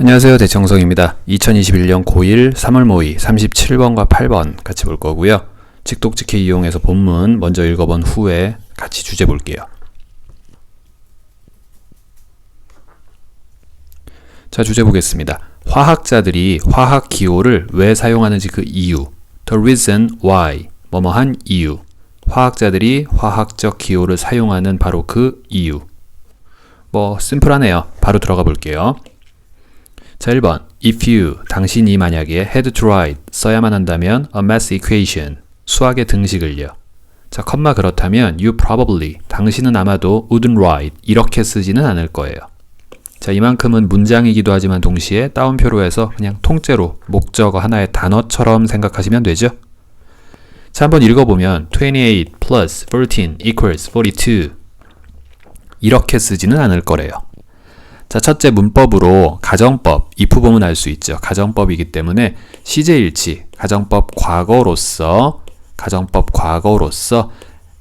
안녕하세요. 대청성입니다. 2021년 고1 3월 모의 37번과 8번 같이 볼 거고요. 직독직해 이용해서 본문 먼저 읽어본 후에 같이 주제 볼게요. 자, 주제 보겠습니다. 화학자들이 화학 기호를 왜 사용하는지 그 이유. The reason why. 뭐뭐한 이유. 화학자들이 화학적 기호를 사용하는 바로 그 이유. 뭐 심플하네요. 바로 들어가 볼게요. 자, 1번. If you, 당신이 만약에 had write, 써야만 한다면 a math equation, 수학의 등식을요. 자, 컴마 그렇다면 you probably, 당신은 아마도 wouldn't write, 이렇게 쓰지는 않을 거예요. 자, 이만큼은 문장이기도 하지만 동시에 따옴표로 해서 그냥 통째로 목적어 하나의 단어처럼 생각하시면 되죠. 자, 한번 읽어보면 28 plus 14 equals 42 이렇게 쓰지는 않을 거래요. 자, 첫째 문법으로 가정법, 보면 알수 있죠. 가정법이기 때문에 시제일치, 가정법 과거로서, 가정법 과거로서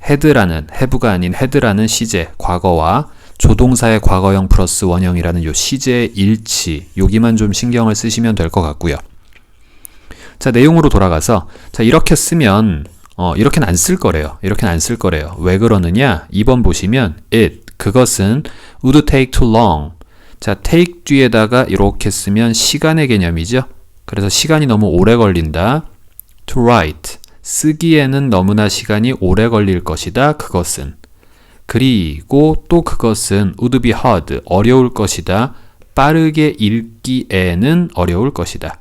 had라는, have가 아닌 had라는 시제, 과거와 조동사의 과거형 플러스 원형이라는 요 시제의 일치, 여기만 좀 신경을 쓰시면 될 것 같고요. 자, 내용으로 돌아가서, 자, 이렇게 쓰면, 어, 이렇게는 안 쓸 거래요. 이렇게는 안 쓸 거래요. 왜 그러느냐? 2번 보시면, it, 그것은 would take too long. 자, take 뒤에다가 이렇게 쓰면 시간의 개념이죠. 그래서 시간이 너무 오래 걸린다. to write. 쓰기에는 너무나 시간이 오래 걸릴 것이다. 그것은. 그리고 또 그것은 would be hard. 어려울 것이다. 빠르게 읽기에는 어려울 것이다.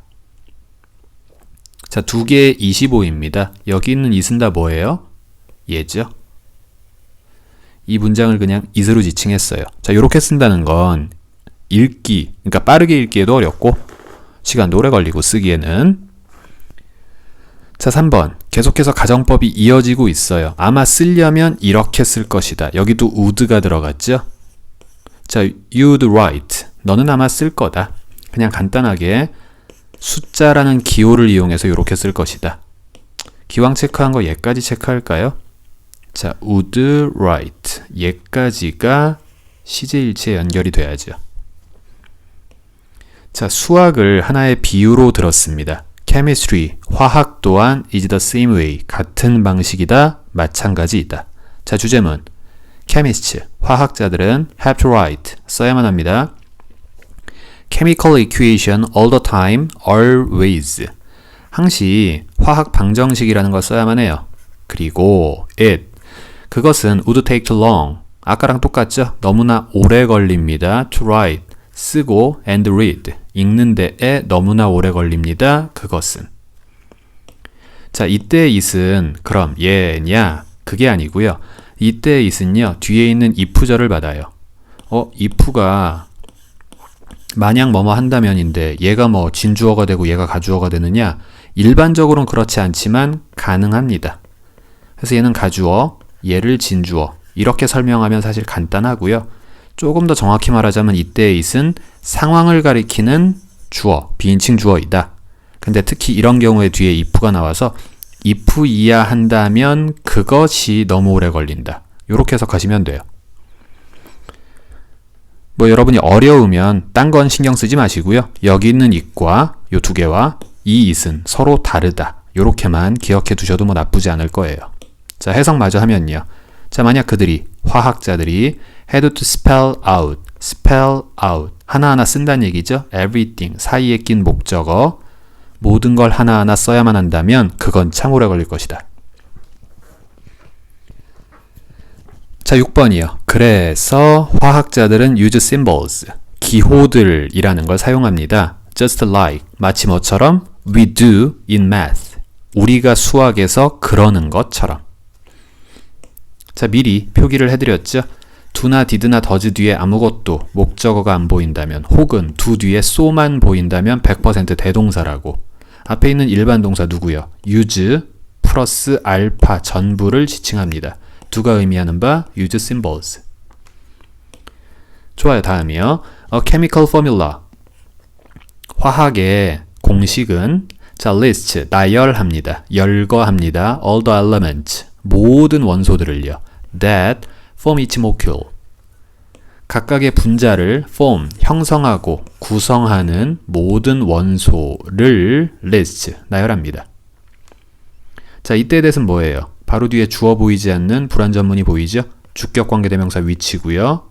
자, 두 개의 25입니다. 여기 있는 이은 다 뭐예요? 예죠. 이 문장을 그냥 is로 지칭했어요. 자, 이렇게 쓴다는 건 읽기, 그러니까 빠르게 읽기에도 어렵고 시간도 오래 걸리고 쓰기에는 자, 3번. 계속해서 가정법이 이어지고 있어요. 아마 쓰려면 이렇게 쓸 것이다. 여기도 would가 들어갔죠? 자, you'd write. 너는 아마 쓸 거다. 그냥 간단하게 숫자라는 기호를 이용해서 이렇게 쓸 것이다. 기왕 체크한 거 얘까지 체크할까요? 자, would write. 얘까지가 시제일치에 연결이 돼야죠. 자, 수학을 하나의 비유로 들었습니다. chemistry, 화학 또한 is the same way, 같은 방식이다, 마찬가지이다. 자, 주제문. chemists, 화학자들은 have to write, 써야만 합니다. chemical equation all the time, always. 항시 화학 방정식이라는 걸 써야만 해요. 그리고 it, 그것은 would take long. 아까랑 똑같죠? 너무나 오래 걸립니다. to write. 쓰고 and read 읽는 데에 너무나 오래 걸립니다. 그것은 자 이때의 it은 그럼 얘냐 그게 아니고요. 이때의 it은요 뒤에 있는 if절을 받아요. 어 if가 만약 뭐뭐 한다면인데 얘가 뭐 진주어가 되고 얘가 가주어가 되느냐 일반적으로는 그렇지 않지만 가능합니다. 그래서 얘는 가주어 얘를 진주어 이렇게 설명하면 사실 간단하고요. 조금 더 정확히 말하자면 이때의 it은 상황을 가리키는 주어, 비인칭 주어이다. 근데 특히 이런 경우에 뒤에 if가 나와서 if 이야 한다면 그것이 너무 오래 걸린다. 이렇게 해석하시면 돼요. 뭐 여러분이 어려우면 딴 건 신경 쓰지 마시고요. 여기 있는 it과 요 두 개와 이 it은 서로 다르다. 이렇게만 기억해 두셔도 뭐 나쁘지 않을 거예요. 자, 해석 마저 하면요. 자, 만약 그들이 화학자들이 had to spell out, spell out 하나하나 쓴다는 얘기죠. everything 사이에 낀 목적어 모든 걸 하나하나 써야만 한다면 그건 참 오래 걸릴 것이다. 자, 6번이요. 그래서 화학자들은 use symbols 기호들이라는 걸 사용합니다. just like 마치 뭐처럼 we do in math 우리가 수학에서 그러는 것처럼 자, 미리 표기를 해드렸죠. 두나 디드나 더즈 뒤에 아무것도 목적어가 안 보인다면 혹은 두 뒤에 쏘만 보인다면 100% 대동사라고 앞에 있는 일반 동사 누구요? use 플러스 알파 전부를 지칭합니다. 두가 의미하는 바 use symbols 좋아요. 다음이요. A chemical formula 화학의 공식은 자, list 나열합니다. 열거합니다. all the elements 모든 원소들을요. that form each molecule. 각각의 분자를 form, 형성하고 구성하는 모든 원소를 list, 나열합니다. 자, 이때에 대해서는 뭐예요? 바로 뒤에 주어 보이지 않는 불완전문이 보이죠? 주격 관계대명사 위치고요.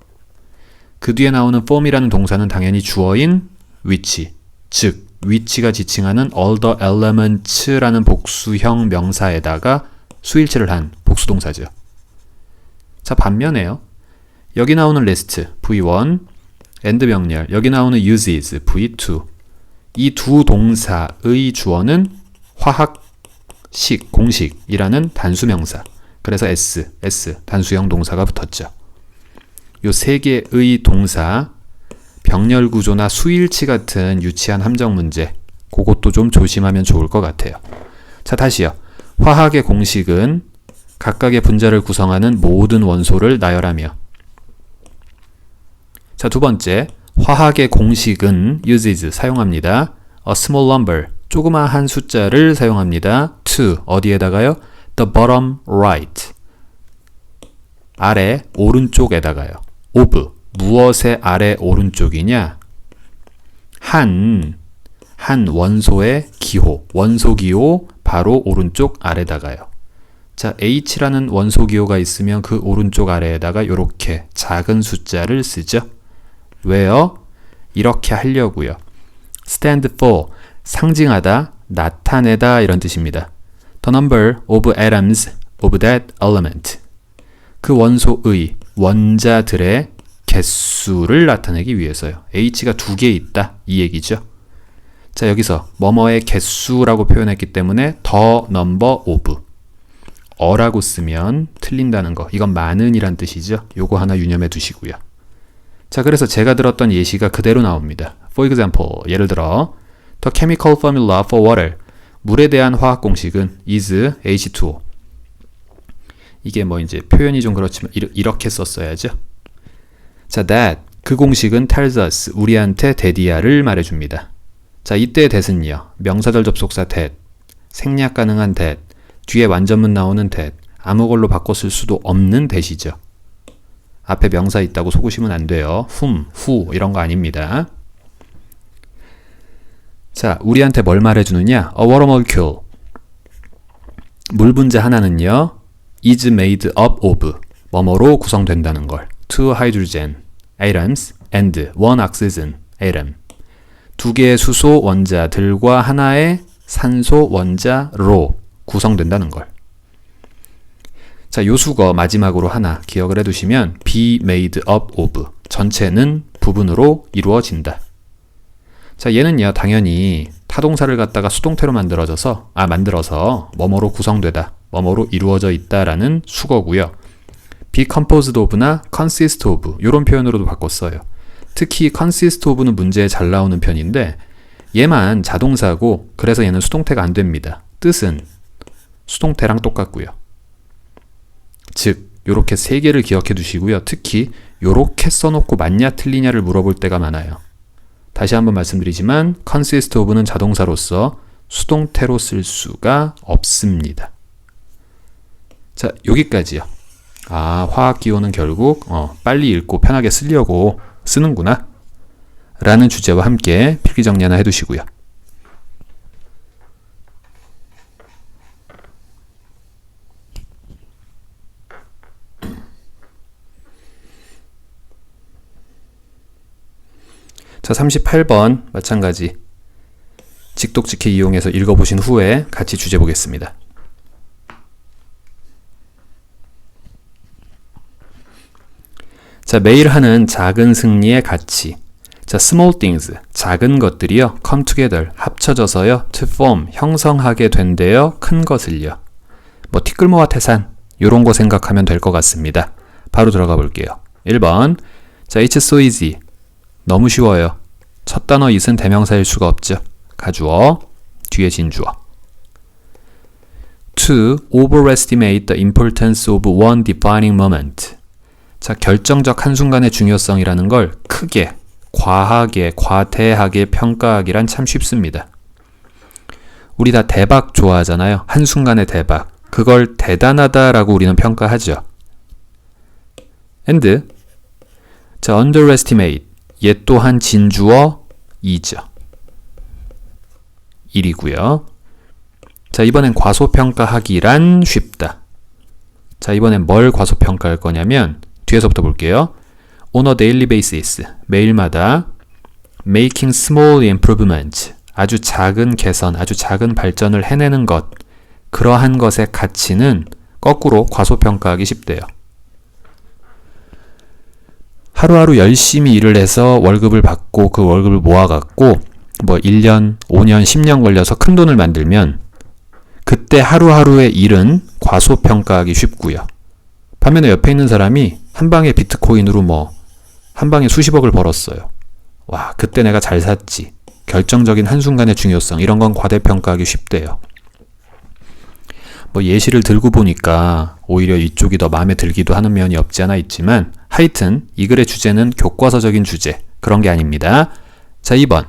그 뒤에 나오는 form이라는 동사는 당연히 주어인 위치, 즉 위치가 지칭하는 all the elements라는 복수형 명사에다가 수일치를 한 복수동사죠. 자, 반면에요. 여기 나오는 list V1, and 병렬, 여기 나오는 uses V2. 이 두 동사의 주어는 화학식, 공식이라는 단수명사. 그래서 s, s 단수형 동사가 붙었죠. 요 세 개의 동사 병렬 구조나 수일치 같은 유치한 함정 문제 그것도 좀 조심하면 좋을 것 같아요. 자, 다시요. 화학의 공식은 각각의 분자를 구성하는 모든 원소를 나열하며 자, 두 번째. 화학의 공식은 uses 사용합니다. a small number 조그마한 숫자를 사용합니다. to 어디에다가요? the bottom right 아래 오른쪽에다가요. of 무엇의 아래 오른쪽이냐? 한, 한 원소의 기호, 원소 기호 바로 오른쪽 아래다가요. 자, H라는 원소 기호가 있으면 그 오른쪽 아래에다가 이렇게 작은 숫자를 쓰죠. 왜요? 이렇게 하려고요. stand for, 상징하다, 나타내다 이런 뜻입니다. The number of atoms of that element. 그 원소의, 원자들의 개수를 나타내기 위해서요. h가 두 개 있다 이 얘기죠. 자 여기서 뭐뭐의 개수라고 표현했기 때문에 the number of 어라고 쓰면 틀린다는 거. 이건 많은이란 뜻이죠. 요거 하나 유념해 두시고요. 자 그래서 제가 들었던 예시가 그대로 나옵니다. For example 예를 들어 The chemical formula for water 물에 대한 화학 공식은 is H2O 이게 뭐 이제 표현이 좀 그렇지만 이렇게 썼어야죠. 자, that 그 공식은 tells us 우리한테 데디아를 말해줍니다. 자, 이때 that은요. 명사절 접속사 that, 생략 가능한 that, 뒤에 완전문 나오는 that, 아무 걸로 바꿔 쓸 수도 없는 that이죠. 앞에 명사 있다고 속으시면 안 돼요. whom, who 이런 거 아닙니다. 자, 우리한테 뭘 말해주느냐? A water molecule. 물 분자 하나는요. is made up of 뭐뭐로 구성된다는 걸. two hydrogen atoms and one oxygen atom. 두 개의 수소 원자들과 하나의 산소 원자로 구성된다는 걸. 자, 요 수거 마지막으로 하나 기억을 해두시면 be made up of 전체는 부분으로 이루어진다. 자, 얘는요 당연히 타동사를 갖다가 수동태로 만들어져서 아 만들어서 뭐뭐로 구성되다, 뭐뭐로 이루어져 있다라는 수거고요. be composed of나 consist of 이런 표현으로도 바꿨어요. 특히 consist of는 문제에 잘 나오는 편인데 얘만 자동사고 그래서 얘는 수동태가 안 됩니다. 뜻은 수동태랑 똑같고요. 즉 요렇게 세 개를 기억해 두시고요. 특히 요렇게 써놓고 맞냐 틀리냐를 물어볼 때가 많아요. 다시 한번 말씀드리지만 consist of는 자동사로서 수동태로 쓸 수가 없습니다. 자, 여기까지요. 아, 화학 기호는 결국 어, 빨리 읽고 편하게 쓰려고 쓰는구나. 라는 주제와 함께 필기 정리 하나 해 두시고요. 자, 38번 마찬가지 직독직해 이용해서 읽어보신 후에 같이 주제 보겠습니다. 자, 매일 하는 작은 승리의 가치. 자, small things, 작은 것들이요. come together, 합쳐져서요. to form, 형성하게 된대요. 큰 것을요. 뭐 티끌모아 태산, 요런 거 생각하면 될 것 같습니다. 바로 들어가 볼게요. 1번. 자, it's so easy. 너무 쉬워요. 첫 단어 it은 대명사일 수가 없죠. 가주어, 뒤에 진주어. to overestimate the importance of one defining moment. 자, 결정적 한순간의 중요성이라는 걸 크게, 과하게, 과대하게 평가하기란 참 쉽습니다. 우리 다 대박 좋아하잖아요. 한순간의 대박. 그걸 대단하다라고 우리는 평가하죠. and 자, underestimate. 얘 또한 진주어 2죠. 1이고요. 자, 이번엔 과소평가하기란 쉽다. 자, 이번엔 뭘 과소평가할 거냐면 뒤에서부터 볼게요. On a daily basis. 매일마다 making small improvement. 아주 작은 개선, 아주 작은 발전을 해내는 것. 그러한 것의 가치는 거꾸로 과소평가하기 쉽대요. 하루하루 열심히 일을 해서 월급을 받고 그 월급을 모아갖고 뭐 1년, 5년, 10년 걸려서 큰 돈을 만들면 그때 하루하루의 일은 과소평가하기 쉽고요. 반면에 옆에 있는 사람이 한 방에 비트코인으로 뭐 한 방에 수십억을 벌었어요. 와, 그때 내가 잘 샀지. 결정적인 한순간의 중요성 이런 건 과대평가하기 쉽대요. 뭐 예시를 들고 보니까 오히려 이쪽이 더 마음에 들기도 하는 면이 없지 않아 있지만 하여튼 이 글의 주제는 교과서적인 주제 그런 게 아닙니다. 자 2번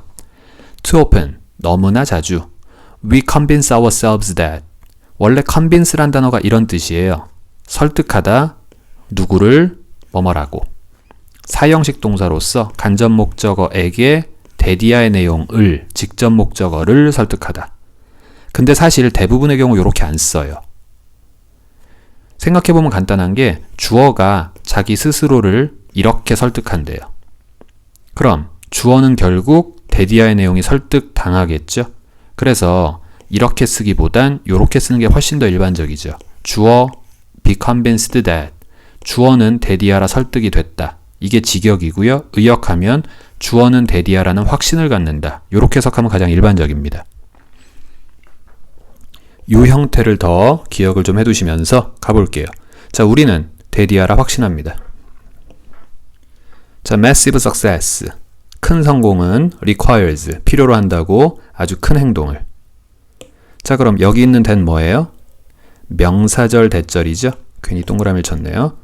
too often 너무나 자주 we convince ourselves that 원래 convince란 단어가 이런 뜻이에요. 설득하다 누구를 뭐뭐라고 사형식 동사로서 간접 목적어에게 데디아의 내용을 직접 목적어를 설득하다. 근데 사실 대부분의 경우 이렇게 안 써요. 생각해보면 간단한 게 주어가 자기 스스로를 이렇게 설득한대요. 그럼 주어는 결국 데디아의 내용이 설득당하겠죠? 그래서 이렇게 쓰기보단 이렇게 쓰는 게 훨씬 더 일반적이죠. 주어 be convinced that 주어는 데디아라 설득이 됐다. 이게 직역이고요. 의역하면 주어는 데디아라는 확신을 갖는다. 이렇게 해석하면 가장 일반적입니다. 이 형태를 더 기억을 좀 해두시면서 가볼게요. 자, 우리는 데디아라 확신합니다. 자, massive success. 큰 성공은 requires. 필요로 한다고 아주 큰 행동을. 자, 그럼 여기 있는 된 뭐예요? 명사절 대절이죠? 괜히 동그라미를 쳤네요.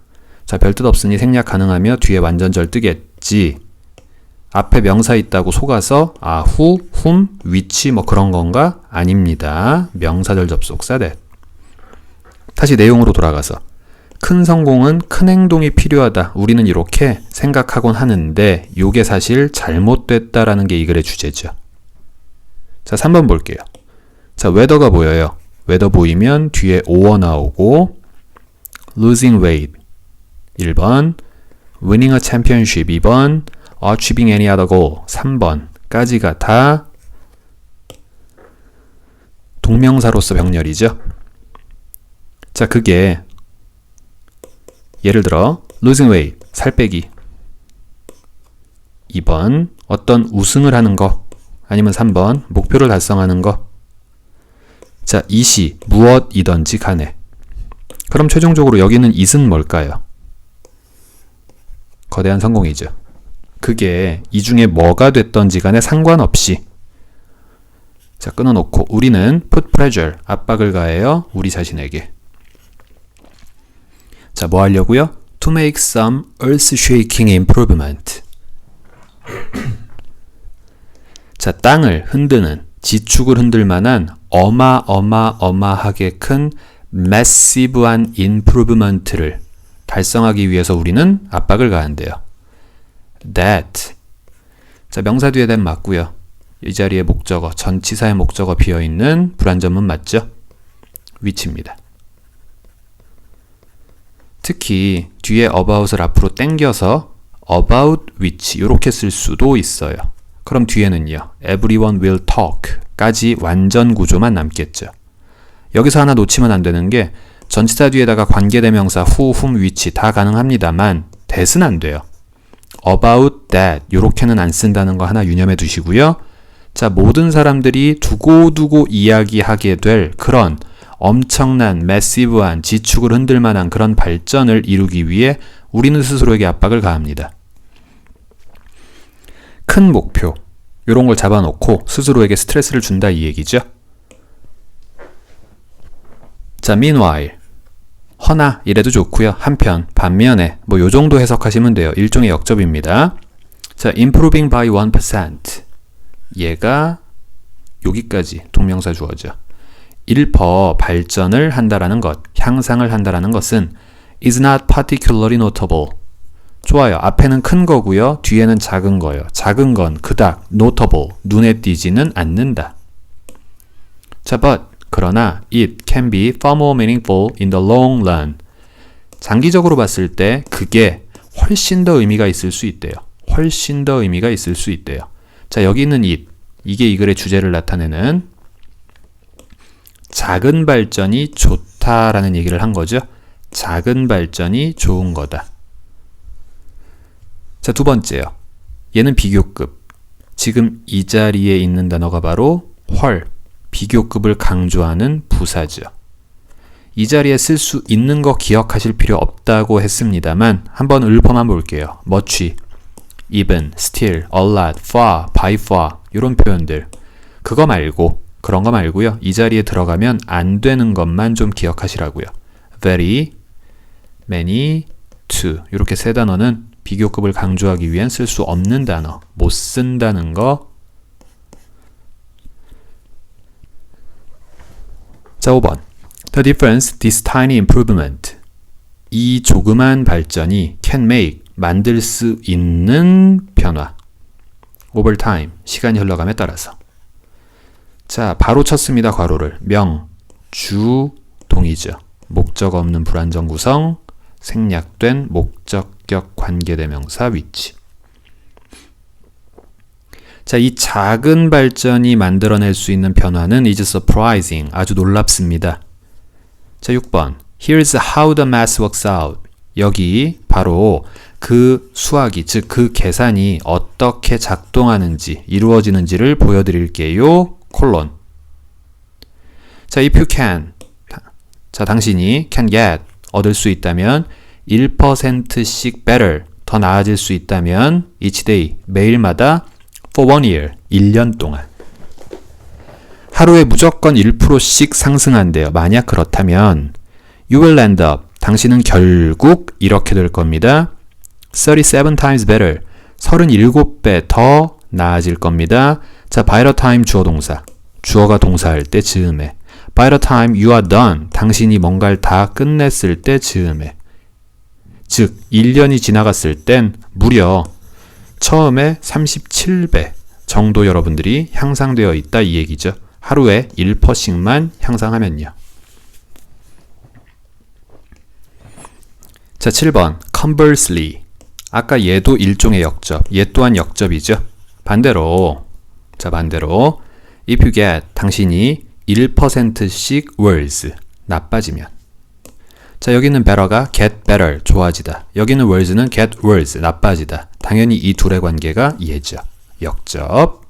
자, 별 뜻 없으니 생략 가능하며 뒤에 완전절 뜨겠지. 앞에 명사 있다고 속아서 아, 후, 훔, 위치 뭐 그런 건가? 아닙니다. 명사절 접속사 that. 다시 내용으로 돌아가서 큰 성공은 큰 행동이 필요하다. 우리는 이렇게 생각하곤 하는데 요게 사실 잘못됐다라는 게 이 글의 주제죠. 자, 3번 볼게요. 자, 웨더가 보여요. 웨더 보이면 뒤에 오어 나오고 losing weight 1번 winning a championship 2번 achieving any other goal 3번까지가 다 동명사로서 병렬이죠. 자, 그게 예를 들어 losing weight 살 빼기. 2번 어떤 우승을 하는 거 아니면 3번 목표를 달성하는 거. 자, 이 시 무엇이든지 간에. 그럼 최종적으로 여기는 it은 뭘까요? 거대한 성공이죠. 그게 이 중에 뭐가 됐던지 간에 상관없이. 자 끊어놓고 우리는 put pressure 압박을 가해요 우리 자신에게 자 뭐 하려고요? to make some earth-shaking improvement 자 땅을 흔드는 지축을 흔들 만한 어마어마어마하게 큰 massive한 improvement를 달성하기 위해서 우리는 압박을 가한대요. that. 자, 명사 뒤에 that 맞고요. 이 자리에 목적어, 전치사의 목적어 비어있는 불안전문 맞죠? 위치입니다. 특히 뒤에 about을 앞으로 당겨서 about which 이렇게 쓸 수도 있어요. 그럼 뒤에는요. everyone will talk 까지 완전 구조만 남겠죠. 여기서 하나 놓치면 안 되는 게 전치사 뒤에다가 관계대명사 후, 훔, 위치 다 가능합니다만 that은 안 돼요. about that 요렇게는 안 쓴다는 거 하나 유념해 두시고요. 자, 모든 사람들이 두고두고 이야기하게 될 그런 엄청난 매시브한 지축을 흔들 만한 그런 발전을 이루기 위해 우리는 스스로에게 압박을 가합니다. 큰 목표 이런 걸 잡아놓고 스스로에게 스트레스를 준다 이 얘기죠. 자, meanwhile 허나 이래도 좋고요. 한편 반면에 뭐 요 정도 해석하시면 돼요. 일종의 역접입니다. 자, improving by 1% 얘가 여기까지 동명사 주어죠. 1% 발전을 한다라는 것, 향상을 한다라는 것은 is not particularly notable. 좋아요. 앞에는 큰 거고요. 뒤에는 작은 거예요. 작은 건 그닥 notable 눈에 띄지는 않는다. 자, but 그러나 it can be far more meaningful in the long run. 장기적으로 봤을 때 그게 훨씬 더 의미가 있을 수 있대요. 훨씬 더 의미가 있을 수 있대요. 자, 여기 있는 it 이게 이 글의 주제를 나타내는 작은 발전이 좋다라는 얘기를 한 거죠. 작은 발전이 좋은 거다. 자, 두 번째요. 얘는 비교급. 지금 이 자리에 있는 단어가 바로 헐, 비교급을 강조하는 부사죠. 이 자리에 쓸 수 있는 거 기억하실 필요 없다고 했습니다만 한번 읊어만 볼게요. much, even, still, a lot, far, by far 이런 표현들. 그거 말고 그런 거 말고요. 이 자리에 들어가면 안 되는 것만 좀 기억하시라고요. very, many, to 이렇게 세 단어는 비교급을 강조하기 위한 쓸 수 없는 단어, 못 쓴다는 거. 자, 5번. The difference this tiny improvement. 이 조그만 발전이 can make 만들 수 있는 변화. over time 시간이 흘러감에 따라서. 자, 바로 쳤습니다. 괄호를. 명, 주, 동이죠. 목적 없는 불안정 구성, 생략된 목적격 관계대명사 위치. 자, 이 작은 발전이 만들어낼 수 있는 변화는 is surprising. 아주 놀랍습니다. 자, 6번. Here's how the math works out. 여기 바로 그 수학이, 즉 그 계산이 어떻게 작동하는지, 이루어지는지를 보여드릴게요. 콜론. 자, if you can. 자, 당신이 can get. 얻을 수 있다면 1%씩 better. 더 나아질 수 있다면 each day. 매일마다 for one year. 1년 동안. 하루에 무조건 1%씩 상승한대요. 만약 그렇다면 you will end up. 당신은 결국 이렇게 될 겁니다. 37 times better. 37배 더 나아질 겁니다. 자, by the time 주어 동사. 주어가 동사할 때 즈음에. by the time you are done. 당신이 뭔가를 다 끝냈을 때 즈음에. 즉, 1년이 지나갔을 땐 무려 처음에 37배 정도 여러분들이 향상되어 있다 이 얘기죠. 하루에 1%씩만 향상하면요. 자, 7번. conversely. 아까 얘도 일종의 역접. 얘 또한 역접이죠. 반대로. 자, 반대로. If you get 당신이 1%씩 worse 나빠지면. 자, 여기는 better가 get better 좋아지다. 여기는 worse는 get worse 나빠지다. 당연히 이 둘의 관계가 얘죠. 역접.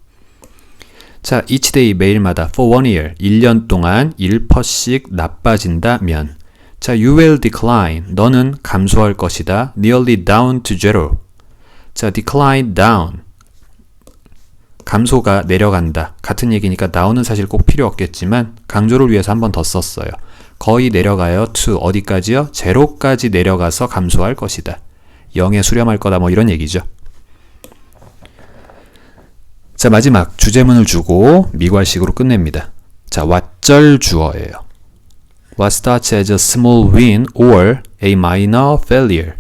자, each day 매일마다 for one year 1년 동안 1%씩 나빠진다면 자, you will decline. 너는 감소할 것이다. nearly down to zero. 자, decline down. 감소가 내려간다. 같은 얘기니까 down은 사실 꼭 필요 없겠지만 강조를 위해서 한 번 더 썼어요. 거의 내려가요. to 어디까지요? 제로까지 내려가서 감소할 것이다. 0에 수렴할 거다. 뭐 이런 얘기죠. 자, 마지막 주제문을 주고 미괄식으로 끝냅니다. 자, 왓절 주어예요. What starts as a small win or a minor failure.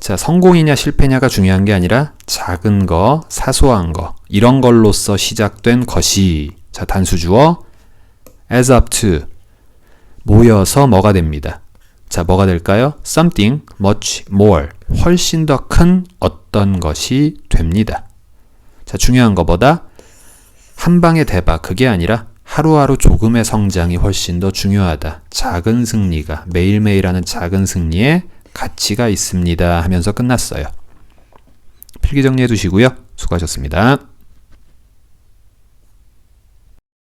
자, 성공이냐 실패냐가 중요한 게 아니라 작은 거, 사소한 거, 이런 걸로써 시작된 것이 자, 단수 주어 as up to 모여서 뭐가 됩니다. 자, 뭐가 될까요? something much more 훨씬 더 큰 어떤 것이 됩니다. 자, 중요한 것보다 한 방의 대박 그게 아니라 하루하루 조금의 성장이 훨씬 더 중요하다. 작은 승리가 매일매일 하는 작은 승리에 가치가 있습니다 하면서 끝났어요. 필기 정리해 두시고요. 수고하셨습니다.